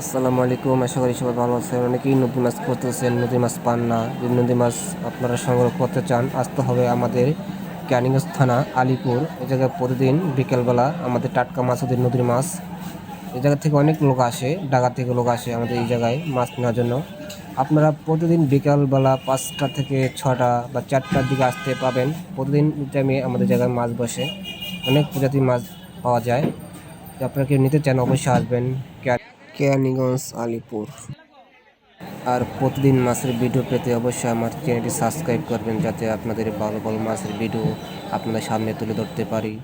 আসসালামু আলাইকুম, আশা করি সবাই ভালো আছেন। অনেকেই নদী মাছ করতেছেন নদী মাছ পান না। যদি নদী মাছ আপনারা সংগ্রহ করতে চান আসতে হবে আমাদের ক্যানিগঞ্জ থানা, আলিপুর। এই জায়গায় প্রতিদিন বিকেলবেলা আমাদের টাটকা মাছ, ওদের নদীর মাছ। এই জায়গা থেকে অনেক লোক আসে, ঢাকা থেকে লোক আসে আমাদের এই জায়গায় মাছ নেওয়ার জন্য। আপনারা প্রতিদিন বিকালবেলা পাঁচটা থেকে ছটা বা চারটার দিকে আসতে পাবেন। প্রতিদিন টাইমে আমাদের জায়গায় মাছ বসে। অনেক প্রজাতির মাছ পাওয়া যায়। আপনারা কেউ নিতে চান, অবশ্যই আসবেন। কেরানীগঞ্জ, আলিপুর। আর প্রতিদিন মাছের ভিডিও পেতে অবশ্যই আমার চ্যানেলটি সাবস্ক্রাইব করবেন, যাতে আপনাদের ভালো ভালো মাছের ভিডিও আপনাদের সামনে তুলে ধরতে পারি।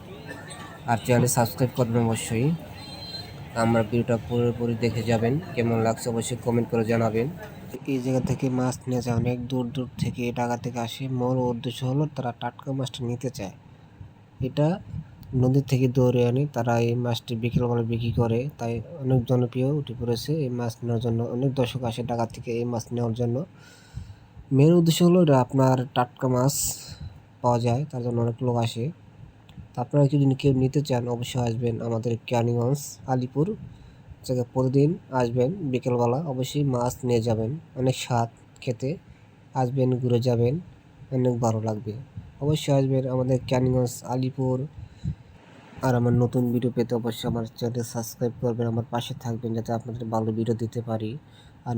আর চ্যানেলটি সাবস্ক্রাইব করবেন অবশ্যই। আমার ভিডিওটা পুরোপুরি দেখে যাবেন, কেমন লাগছে অবশ্যই কমেন্ট করে জানাবেন। এই জায়গা থেকে মাছ নিয়ে যায় অনেক দূর দূর থেকে, ঢাকা থেকে আসে। মূল উদ্দেশ্য হলো তারা টাটকা মাছটা নিতে চায়। এটা নদী থেকে দৌড়ে আনি। তারা এই মাছটি বিকেলবেলা বিক্রি করে। তাই অনেক জনপ্রিয় উঠে পড়েছে এই মাছ নেওয়ার জন্য। অনেক দর্শক আসে ঢাকা থেকে এই মাছ নেওয়ার জন্য। মেন উদ্দেশ্য হলো এটা আপনার টাটকা মাছ পাওয়া যায়, তার জন্য অনেক লোক আসে। আপনারা যদি কেউ নিতে চান, অবশ্যই আসবেন আমাদের ক্যানিগঞ্জ, আলিপুর। জায়গায় প্রতিদিন আসবেন বিকেলবেলা অবশ্যই মাছ নিয়ে যাবেন। অনেক স্বাদ খেতে। আসবেন, ঘুরে যাবেন। অনেক ভালো লাগবে। অবশ্যই আসবেন আমাদের ক্যানিগঞ্জ, আলিপুর আর আমার নতুন ভিডিও পেতে অবশ্যই আমার চ্যানেল সাবস্ক্রাইব করবেন, আমার পাশে থাকবেন যাতে আপনাদের ভালো ভিডিও দিতে পারি। আর